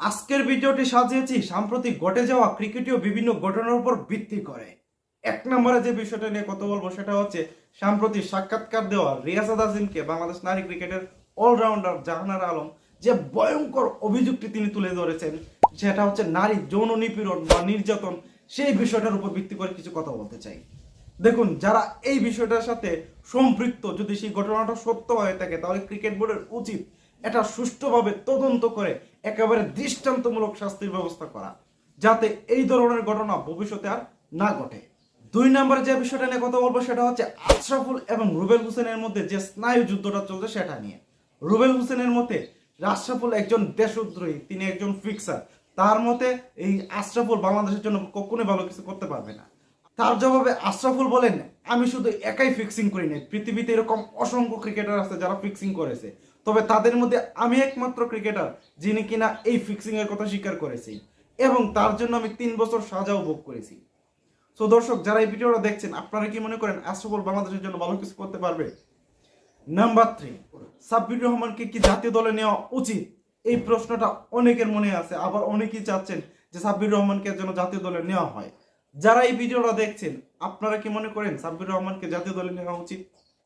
আজকের ভিডিওটি সাজিয়েছি সাম্প্রতিক ঘটে যাওয়া ক্রিকেটীয় বিভিন্ন ঘটনার উপর ভিত্তি করে। এক নম্বরে যে বিষয়টা নিয়ে কথা বলব সেটা হচ্ছে সাম্প্রতিক সাক্ষাৎকার দেওয়া রিয়াসাদ আজিমকে বাংলাদেশ নারী ক্রিকেটের অলরাউন্ডার জাহানার আলম যে ভয়ঙ্কর অভিযোগটি তিনি তুলে ধরেছেন, সেটা হচ্ছে নারী যৌন নিপীড়ন বা নির্যাতন, সেই বিষয়টার উপর ভিত্তি করে কিছু কথা বলতে চাই। দেখুন, যারা এই বিষয়টার সাথে সম্পৃক্ত যদি সেই ঘটনাটা সত্য হয়ে থাকে, তাহলে ক্রিকেট বোর্ডের উচিত এটা সুষ্ঠুভাবে তদন্ত করে একেবারে দৃষ্টান্তমূলক শাস্তির ব্যবস্থা করা, যাতে এই ধরনের ঘটনা ভবিষ্যতে আর না ঘটে। দুই নম্বরে যে বিষয়টা নিয়ে কথা বলব সেটা হচ্ছে আশরাফুল এবং রুবেল হোসেনের মধ্যে যে স্নায়ু যুদ্ধটা চলছে সেটা নিয়ে। রুবেল হোসেনের মতে আশরাফুল একজন দেশদ্রোহী, তিনি একজন ফিক্সার তার মতে এই আশরাফুল বাংলাদেশের জন্য কখনোই ভালো কিছু করতে পারবে না। তার জবাবে আশরাফুল বলেন, আমি শুধু একাই ফিক্সিং করি নাই। পৃথিবীতে এরকম অসংখ্য ক্রিকেটার আছে যারা ফিক্সিং করেছে। তবে তাদের মধ্যে আমি একমাত্র ক্রিকেটার যিনি কিনা এই ফিক্সিং এর কথা স্বীকার করেছি এবং তার জন্য আমি তিন বছর সাজাও ভোগ করেছি। সো দর্শক, যারা এই ভিডিওটা দেখছেন, আপনারা কি মনে করেন আশরাফুল বাংলাদেশের জন্য ভালো কিছু করতে পারবে? নাম্বার থ্রি সাব্বির রহমানকে কি জাতীয় দলে নেওয়া উচিত? এই প্রশ্নটা অনেকের মনে আছে, আবার অনেকেই চাচ্ছেন যে সাব্বির রহমানকে যেন জাতীয় দলে নেওয়া হয়। যারা এই ভিডিওটা দেখছেন, আপনারা কি মনে করেন সাব্বির রহমানকে জাতীয় দলে নেওয়া উচিত?